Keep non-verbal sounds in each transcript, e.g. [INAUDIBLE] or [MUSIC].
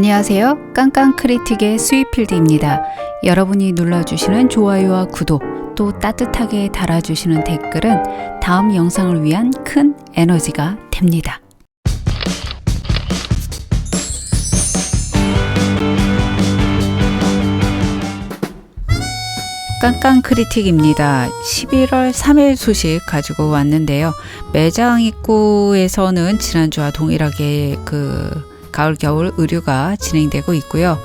안녕하세요. 깡깡 크리틱의 스위필드입니다. 여러분이 눌러주시는 좋아요와 구독, 또 따뜻하게 달아주시는 댓글은 다음 영상을 위한 큰 에너지가 됩니다. 깡깡 크리틱입니다. 11월 3일 소식 가지고 왔는데요. 매장 입구에서는 지난주와 동일하게 그 가을 겨울 의류가 진행되고 있고요.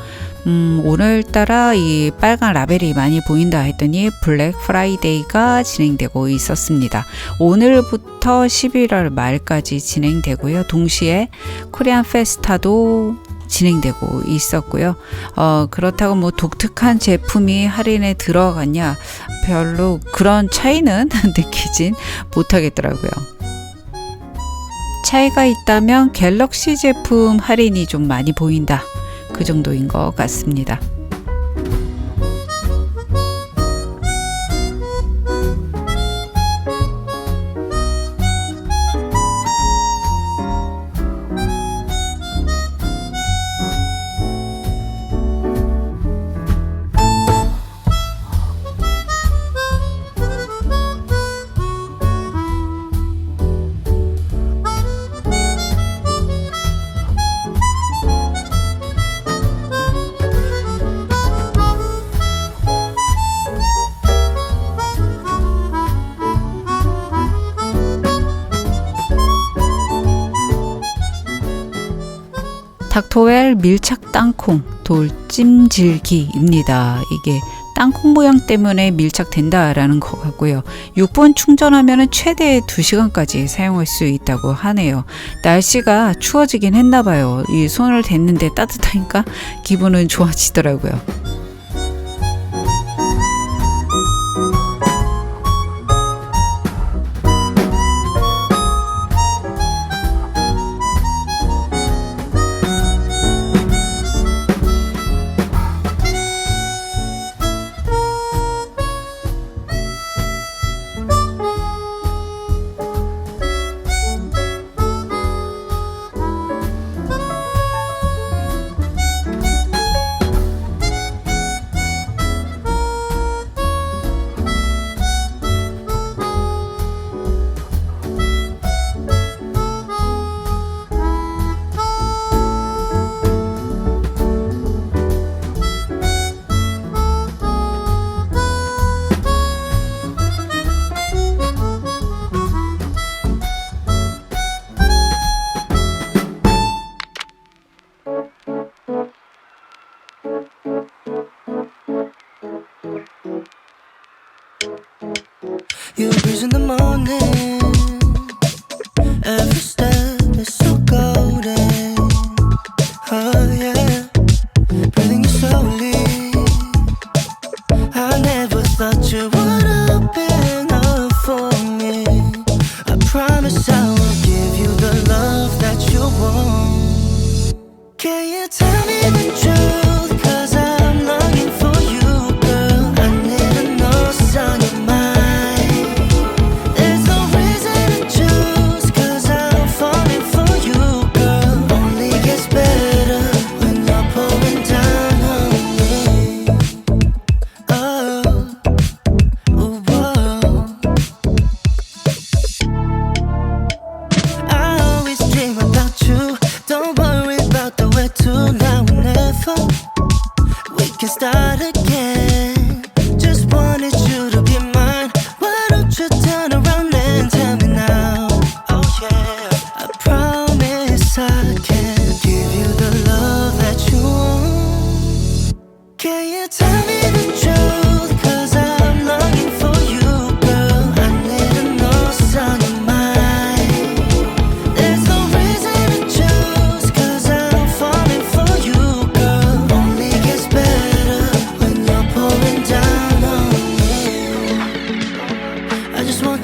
음, 오늘따라 이 빨간 라벨이 많이 보인다 했더니 블랙 프라이데이가 진행되고 있었습니다. 오늘부터 11월 말까지 진행되고요. 동시에 코리안 페스타도 진행되고 있었고요. 어, 그렇다고 뭐 독특한 제품이 할인에 들어갔냐? 별로 그런 차이는 [LAUGHS] 느끼진 못하겠더라고요. 차이가 있다면 갤럭시 제품 할인이 좀 많이 보인다. 그 정도인 것 같습니다. 밀착 땅콩 돌찜질기입니다. 이게 땅콩 모양 때문에 밀착된다라는 것 같고요. 6분 충전하면 최대 2시간까지 사용할 수 있다고 하네요. 날씨가 추워지긴 했나 봐요. 이 손을 댔는데 따뜻하니까 기분은 좋아지더라고요. to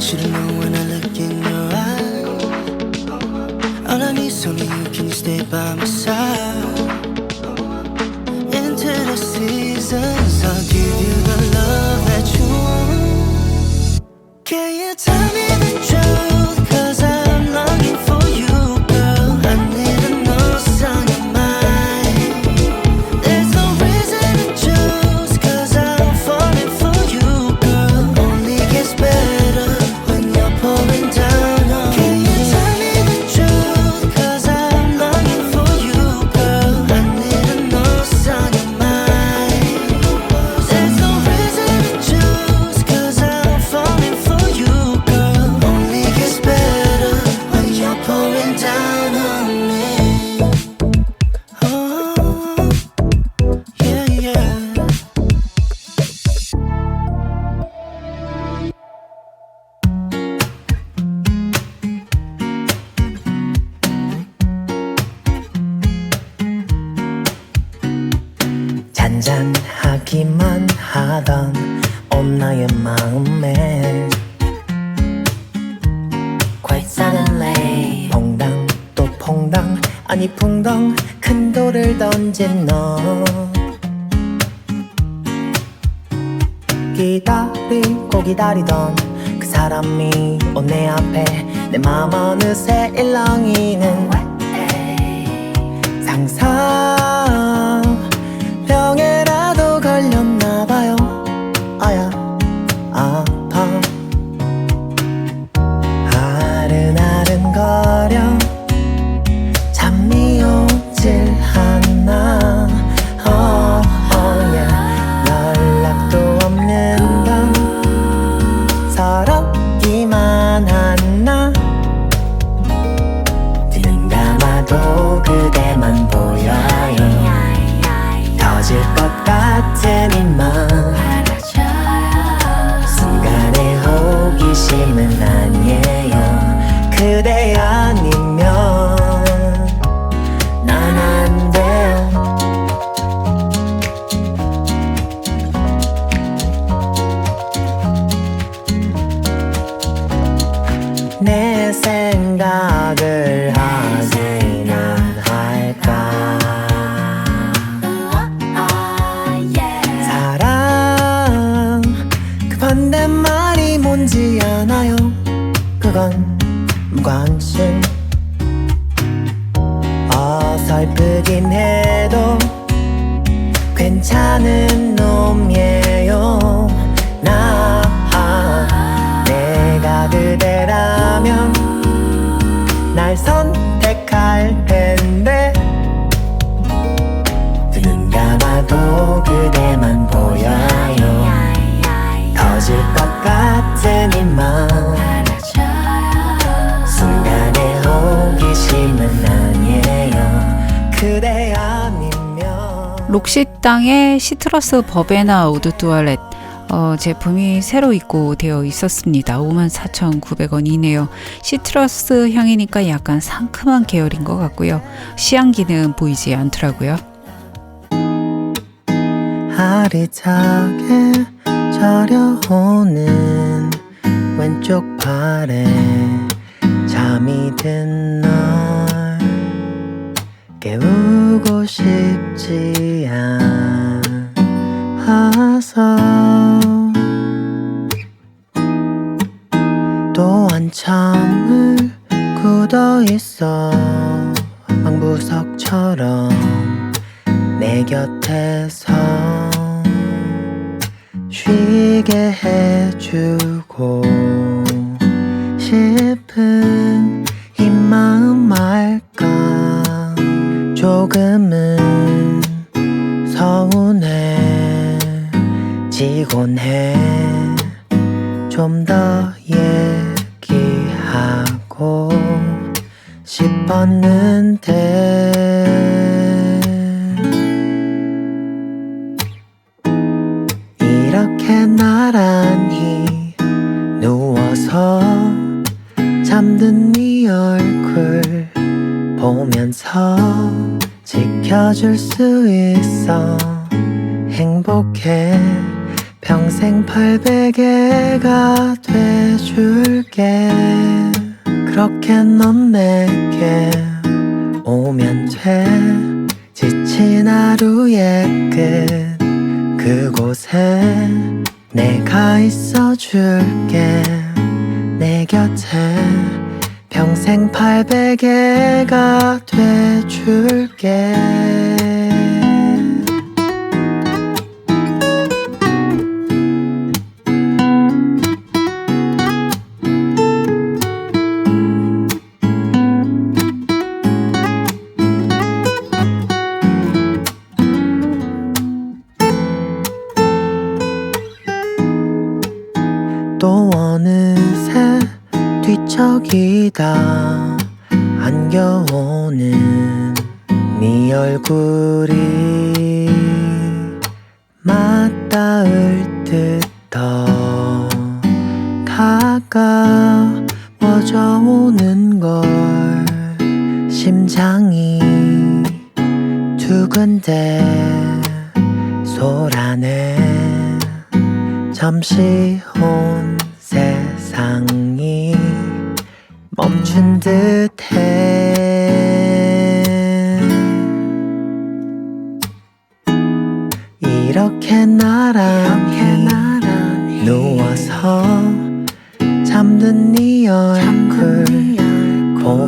Should know when I look in your eyes. All I need is only you. Can you stay by my side? Suddenly 퐁당 또 퐁당. 아니 풍덩 큰 돌을 던진 너. 기다리고 기다리던 그 사람이 온 내 앞에 내 맘 어느새 일렁이는 상상 병에 록시땅의 시트러스 버베나 우드 뚜알렛 어, 제품이 새로 입고되어 있었습니다. 54,900원이네요. 시트러스 향이니까 약간 상큼한 계열인 것 같고요. 시향기는 보이지 않더라고요. 아리자게 저려오는 왼쪽 팔에 잠이 든널 깨우 고 싶지 않아서. 또 한참을 굳어 있어 방구석처럼 내 곁에서 쉬게 해주고 싶 조금은 서운해지곤 해. 좀 더 얘기하고 싶었는데. 이렇게 나란히 누워서 잠든 네 얼굴 보면서 지켜줄 수 있어. 행복해. 평생 800개가 돼줄게. 그렇게 넌 내게 오면 돼. 지친 하루의 끝. 그곳에 내가 있어줄게. 내 곁에 평생 800개가 돼줄게 뒤척이다 안겨오는 네 얼굴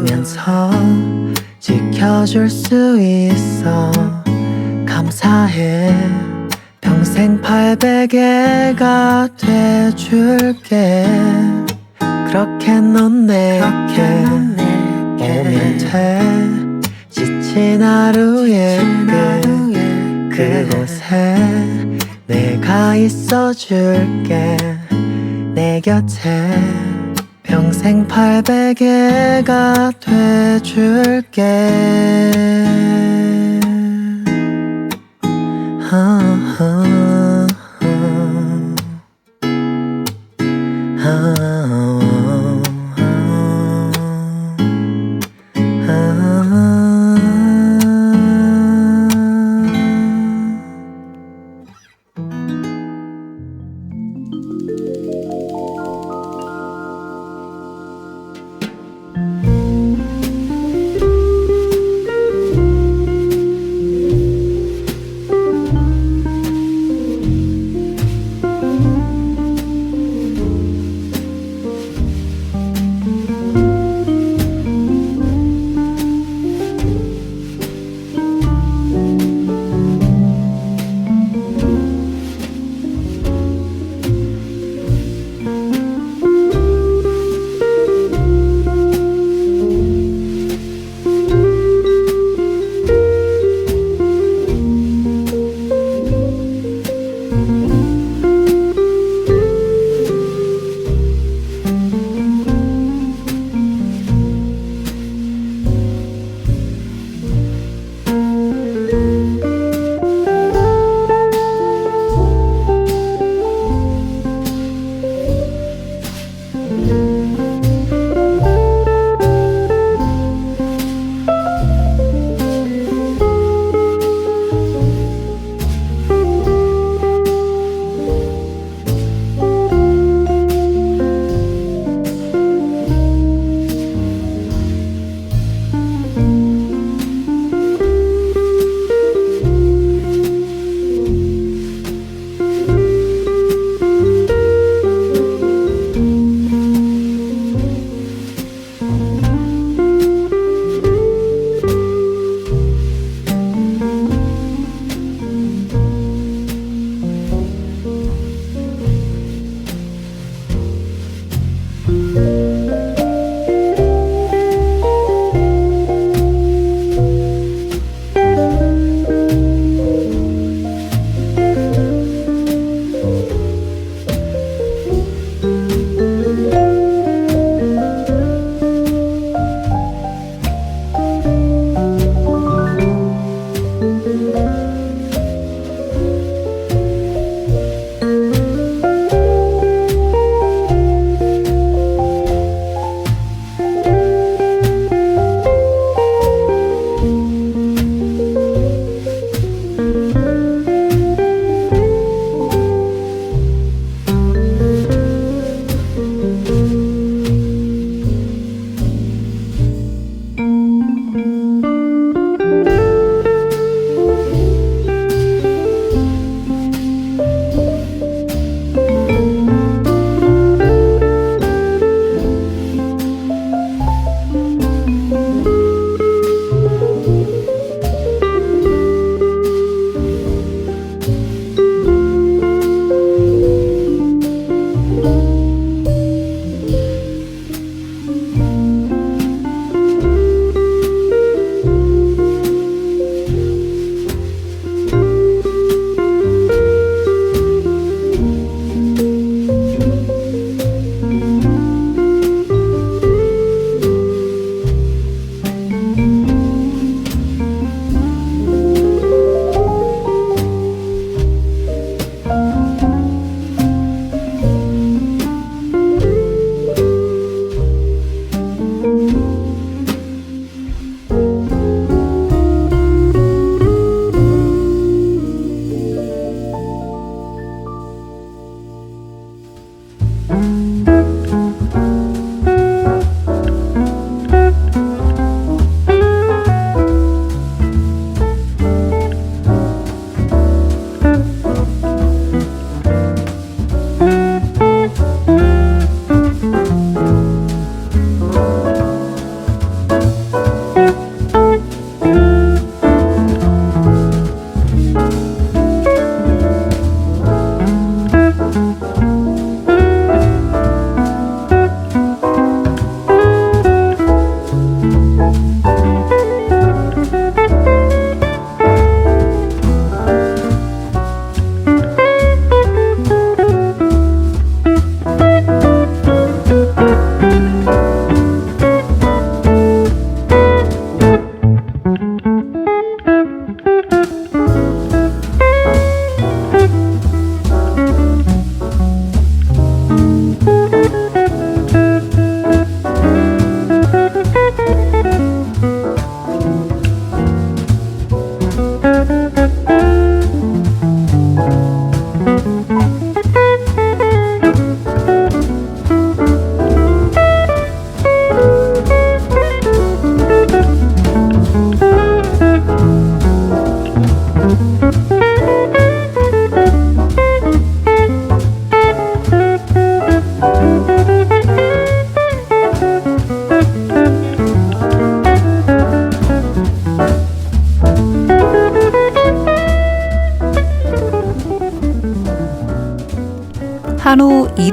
보면서 지켜줄 수 있어. 감사해. 평생 800개가 돼줄게. 그렇게 넌 내게 오면 돼. 지친 하루의 끝 그곳에 내가 있어줄게. 내 곁에 평생 800개가 돼줄게 하하. 한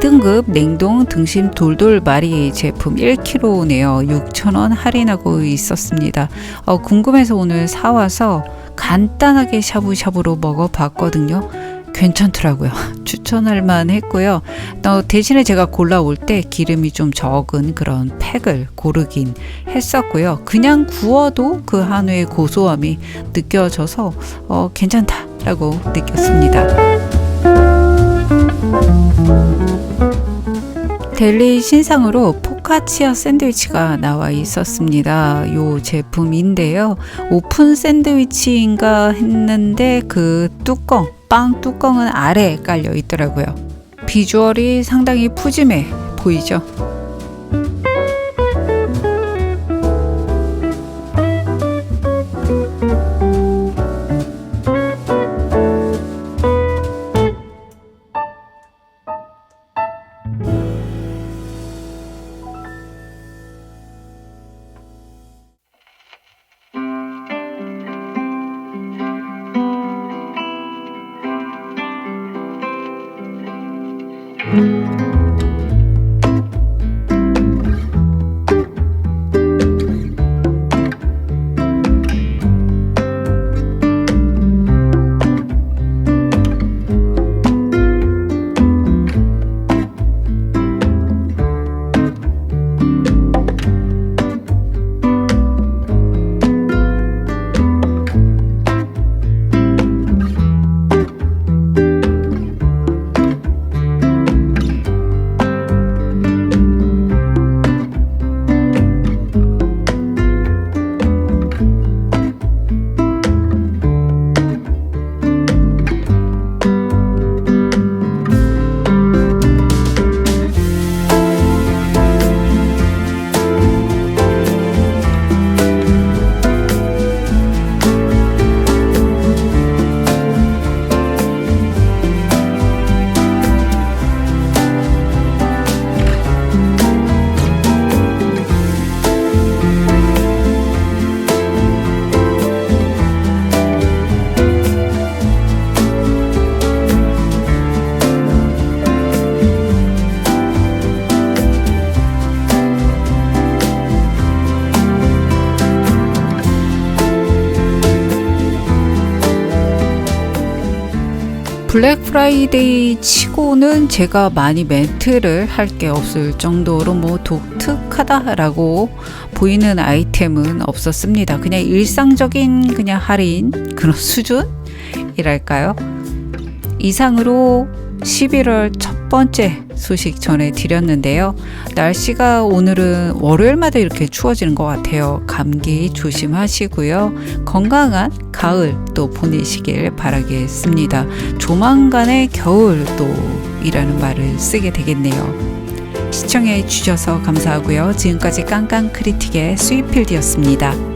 2등급 냉동 등심 돌돌마리 제품 1kg네요. 6,000원 할인하고 있었습니다. 어, 궁금해서 오늘 사와서 간단하게 샤브샤브로 먹어봤거든요. 괜찮더라고요. [LAUGHS] 추천할 만 했고요. 어, 대신에 제가 골라올 때 기름이 좀 적은 그런 팩을 고르긴 했었고요. 그냥 구워도 그 한우의 고소함이 느껴져서 어, 괜찮다라고 느꼈습니다. 델리 신상으로 포카치아 샌드위치가 나와 있었습니다. 요 제품인데요. 오픈 샌드위치인가 했는데 그 뚜껑, 빵 뚜껑은 아래에 깔려 있더라고요. 비주얼이 상당히 푸짐해 보이죠? 블랙 프라이데이 치고는 제가 많이 멘트를 할 게 없을 정도로 뭐 독특하다라고 보이는 아이템은 없었습니다. 그냥 일상적인 그냥 할인 그런 수준이랄까요? 이상으로 11월 첫 번째 소식 전해드렸는데요. 날씨가 오늘은 월요일마다 이렇게 추워지는 것 같아요. 감기 조심하시고요. 건강한 가을 또 보내시길 바라겠습니다. 조만간의 겨울 또 이라는 말을 쓰게 되겠네요. 시청해 주셔서 감사하고요. 지금까지 깡깡 크리틱의 스위필드였습니다.